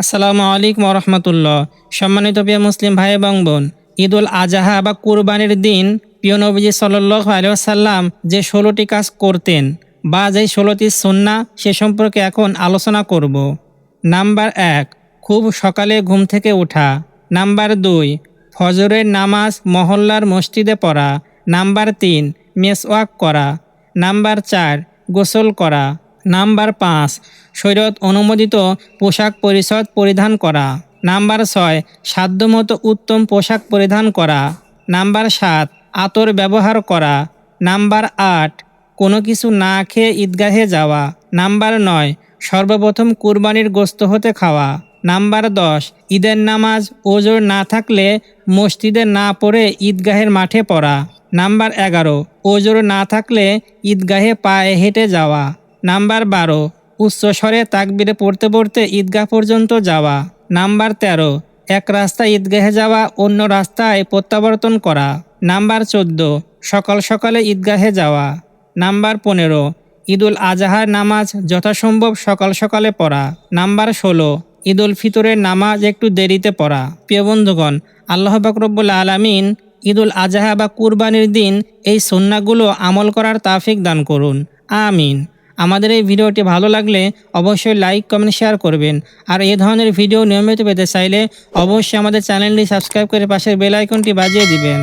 আসসালামু আলাইকুম রহমতুল্লাহ। সম্মানিত প্রিয় মুসলিম ভাই এবং বোন, ঈদুল আজাহা বা কুরবানির দিন প্রিয় নবীজি সাল্লাহ যে ষোলোটি কাজ করতেন বা যেই ষোলোটি সন্না সে সম্পর্কে এখন আলোচনা করব। নাম্বার এক, খুব সকালে ঘুম থেকে ওঠা নাম্বার দুই, ফজরের নামাজ মহল্লার মসজিদে পড়া। নাম্বার তিন, মেসওয়াক করা। নাম্বার চার, গোসল করা। নাম্বার পাঁচ শরীয়ত অনুমোদিত পোশাক পরিচ্ছদ পরিধান করা। নাম্বার ছয়, সাধ্যমতো উত্তম পোশাক পরিধান করা। নাম্বার সাত, আতর ব্যবহার করা। নাম্বার আট, কোনো কিছু না খেয়ে ঈদগাহে যাওয়া। নাম্বার নয়, সর্বপ্রথম কুরবানির গোস্ত হতে খাওয়া। নাম্বার দশ, ঈদের নামাজ ওজোর না থাকলে মসজিদে না পড়ে ঈদগাহের মাঠে পড়া। নাম্বার এগারো, ওজোর না থাকলে ঈদগাহে পায়ে হেঁটে যাওয়া। নাম্বার বারো উচ্চস্বরে তাকবিরে পড়তে পড়তে ঈদগাহ পর্যন্ত যাওয়া। নাম্বার তেরো, এক রাস্তা ঈদগাহে যাওয়া, অন্য রাস্তায় প্রত্যাবর্তন করা। নাম্বার চোদ্দ, সকাল সকালে ঈদগাহে যাওয়া। নাম্বার পনেরো, ঈদুল আজাহার নামাজ যথাসম্ভব সকাল সকালে পড়া। নাম্বার ষোলো, ঈদুল ফিতরের নামাজ একটু দেরিতে পড়া। প্রিয় বন্ধুগণ, আল্লাহ বাকরবুল আলামিন ঈদুল আজাহা বা কুরবানির দিন এই সন্নাগুলো আমল করার তাফিক দান করুন। আমিন। আমাদের এই ভিডিওটি ভালো লাগলে অবশ্যই লাইক কমেন্ট শেয়ার করবেন। আর এ ধরনের ভিডিও নিয়মিত পেতে চাইলে অবশ্যই আমাদের চ্যানেলটি সাবস্ক্রাইব করে পাশের বেল আইকনটি বাজিয়ে দিবেন।